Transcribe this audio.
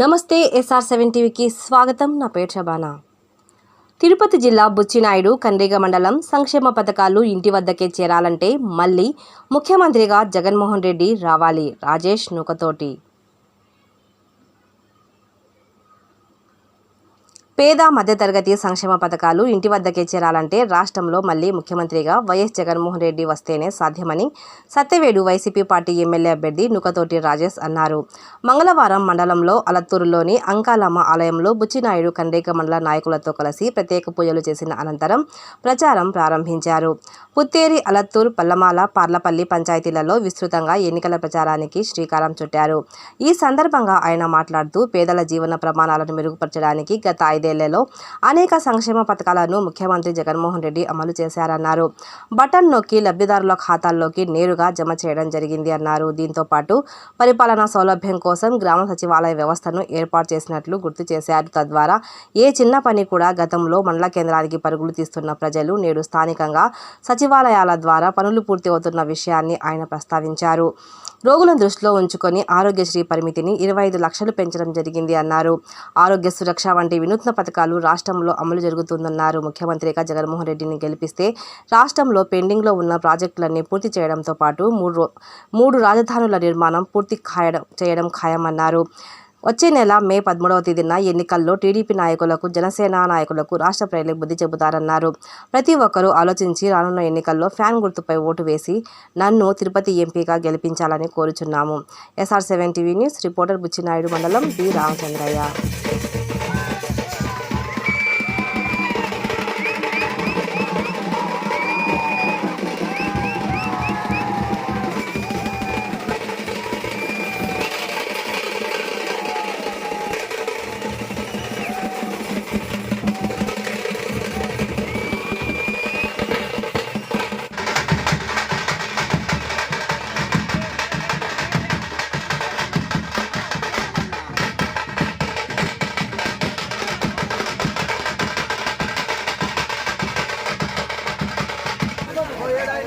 నమస్తే SR seven టీవీకి స్వాగతం. నా పేరు షబానా తిరుపతి జిల్లా బుచ్చినాయుడు కండ్రిగ మండలం సంక్షేమ పథకాలు ఇంటి వద్దకే చేరాలంటే మళ్ళీ ముఖ్యమంత్రిగా జగన్మోహన్ రెడ్డి రావాలి. రాజేష్ నూకతోటి పేద మధ్యతరగతి సంక్షేమ పథకాలు ఇంటి వద్దకే చేరాలంటే రాష్ట్రంలో మళ్ళీ ముఖ్యమంత్రిగా వైఎస్ జగన్మోహన్ రెడ్డి వస్తేనే సాధ్యమని సత్యవేడు వైసీపీ పార్టీ ఎమ్మెల్యే అభ్యర్థి నుకతోటి రాజేష్ అన్నారు. మంగళవారం మండలంలో అలత్తూరులోని అంకాలమ్మ ఆలయంలో బుచ్చినాయుడు కండ్రేక మండల నాయకులతో కలిసి ప్రత్యేక పూజలు చేసిన అనంతరం ప్రచారం ప్రారంభించారు. పుత్తేరి అలత్తూరు పల్లమాల పార్లపల్లి పంచాయతీలలో విస్తృతంగా ఎన్నికల ప్రచారానికి శ్రీకారం చుట్టారు. ఈ సందర్భంగా ఆయన మాట్లాడుతూ పేదల జీవన ప్రమాణాలను మెరుగుపరచడానికి గత ఐదేళ్ళలో అనేక సంక్షేమ పథకాలను ముఖ్యమంత్రి జగన్మోహన్ రెడ్డి అమలు చేశారన్నారు. బటన్ నొక్కి లబ్ధిదారుల ఖాతాల్లోకి నేరుగా జమ చేయడం జరిగింది అన్నారు. దీంతో పాటు పరిపాలనా సౌలభ్యం కోసం గ్రామ సచివాలయ వ్యవస్థను ఏర్పాటు చేసినట్లు గుర్తు చేశారు. తద్వారా ఏ చిన్న పని కూడా గతంలో మండల కేంద్రానికి పరుగులు తీస్తున్న ప్రజలు నేడు స్థానికంగా సచివాలయాల ద్వారా పనులు పూర్తి అవుతున్న విషయాన్ని ఆయన ప్రస్తావించారు. రోగులను దృష్టిలో ఉంచుకొని ఆరోగ్యశ్రీ పరిమితిని ఇరవై ఐదు లక్షలు పెంచడం జరిగింది అన్నారు. ఆరోగ్య సురక్ష వంటి వినూత్న పథకాలు రాష్ట్రంలో అమలు జరుగుతుందన్నారు. ముఖ్యమంత్రిగా జగన్మోహన్ రెడ్డిని గెలిపిస్తే రాష్ట్రంలో పెండింగ్లో ఉన్న ప్రాజెక్టులన్నీ పూర్తి చేయడంతో పాటు మూడు రో- మూడు రాజధానుల నిర్మాణం పూర్తి ఖాయడం చేయడం ఖాయమన్నారు. వచ్చే నెల మే పదమూడవ తేదీన ఎన్నికల్లో టీడీపీ నాయకులకు జనసేన నాయకులకు రాష్ట్ర ప్రజలకు బుద్ధి చెబుతారన్నారు. ప్రతి ఒక్కరూ ఆలోచించి రానున్న ఎన్నికల్లో ఫ్యాన్ గుర్తుపై ఓటు వేసి నన్ను తిరుపతి ఎంపీగా గెలిపించాలని కోరుచున్నాము. SR seven TV news reporter Buchinaidu మండలం B. Ramachandraiah.